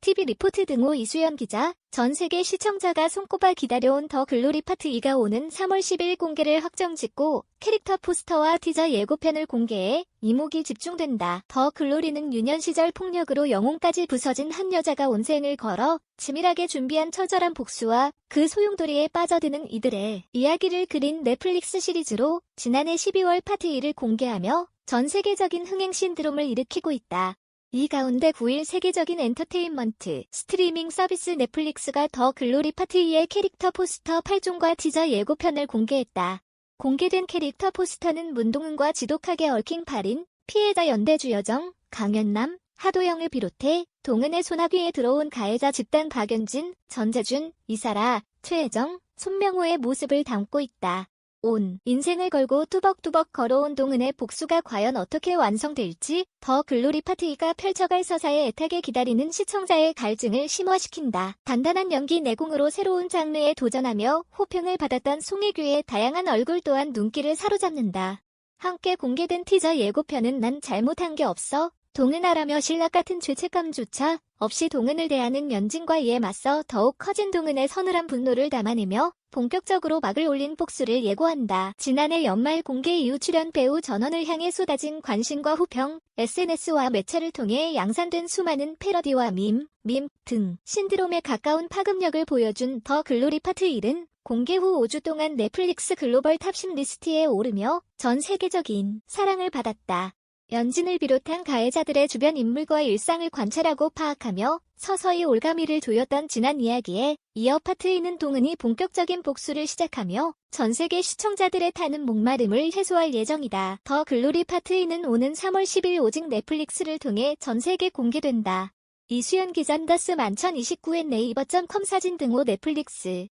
TV 리포트 등호 이수연 기자, 전 세계 시청자가 손꼽아 기다려온 더 글로리 파트 2가 오는 3월 10일 공개를 확정 짓고 캐릭터 포스터와 티저 예고편을 공개해 이목이 집중된다. 더 글로리는 유년 시절 폭력으로 영혼까지 부서진 한 여자가 온생을 걸어 치밀하게 준비한 처절한 복수와 그 소용돌이에 빠져드는 이들의 이야기를 그린 넷플릭스 시리즈로 지난해 12월 파트 2를 공개하며 전 세계적인 흥행 신드롬을 일으키고 있다. 이 가운데 9일 세계적인 엔터테인먼트 스트리밍 서비스 넷플릭스가 더 글로리 파트 2의 캐릭터 포스터 8종과 티저 예고편을 공개했다. 공개된 캐릭터 포스터는 문동은과 지독하게 얽힌 발인, 피해자 연대 주 여정, 강연남, 하도영을 비롯해 동은의 소나귀에 들어온 가해자 집단 박연진, 전재준, 이사라, 최혜정, 손명호의 모습을 담고 있다. 온 인생을 걸고 뚜벅뚜벅 걸어온 동은의 복수가 과연 어떻게 완성될지 더 글로리 파트이가 펼쳐갈 서사의 애타게 기다리는 시청자의 갈증을 심화시킨다. 단단한 연기 내공으로 새로운 장르에 도전하며 호평을 받았던 송혜교의 다양한 얼굴 또한 눈길을 사로잡는다. 함께 공개된 티저 예고편은 난 잘못한 게 없어 동은아라며 신락 같은 죄책감조차 없이 동은을 대하는 연진과 이에 맞서 더욱 커진 동은의 서늘한 분노를 담아내며 본격적으로 막을 올린 복수를 예고한다. 지난해 연말 공개 이후 출연 배우 전원을 향해 쏟아진 관심과 호평, SNS와 매체를 통해 양산된 수많은 패러디와 밈, 밈 등 신드롬에 가까운 파급력을 보여준 더 글로리 파트 1은 공개 후 5주 동안 넷플릭스 글로벌 탑 10 리스트에 오르며 전 세계적인 사랑을 받았다. 연진을 비롯한 가해자들의 주변 인물과 일상을 관찰하고 파악하며 서서히 올가미를 조였던 지난 이야기에 이어 파트이는 동은이 본격적인 복수를 시작하며 전 세계 시청자들의 타는 목마름을 해소할 예정이다. 더 글로리 파트이는 오는 3월 10일 오직 넷플릭스를 통해 전 세계 공개된다. 이수연 기자 더스 만천 29엔 네이버.com 사진 등호 넷플릭스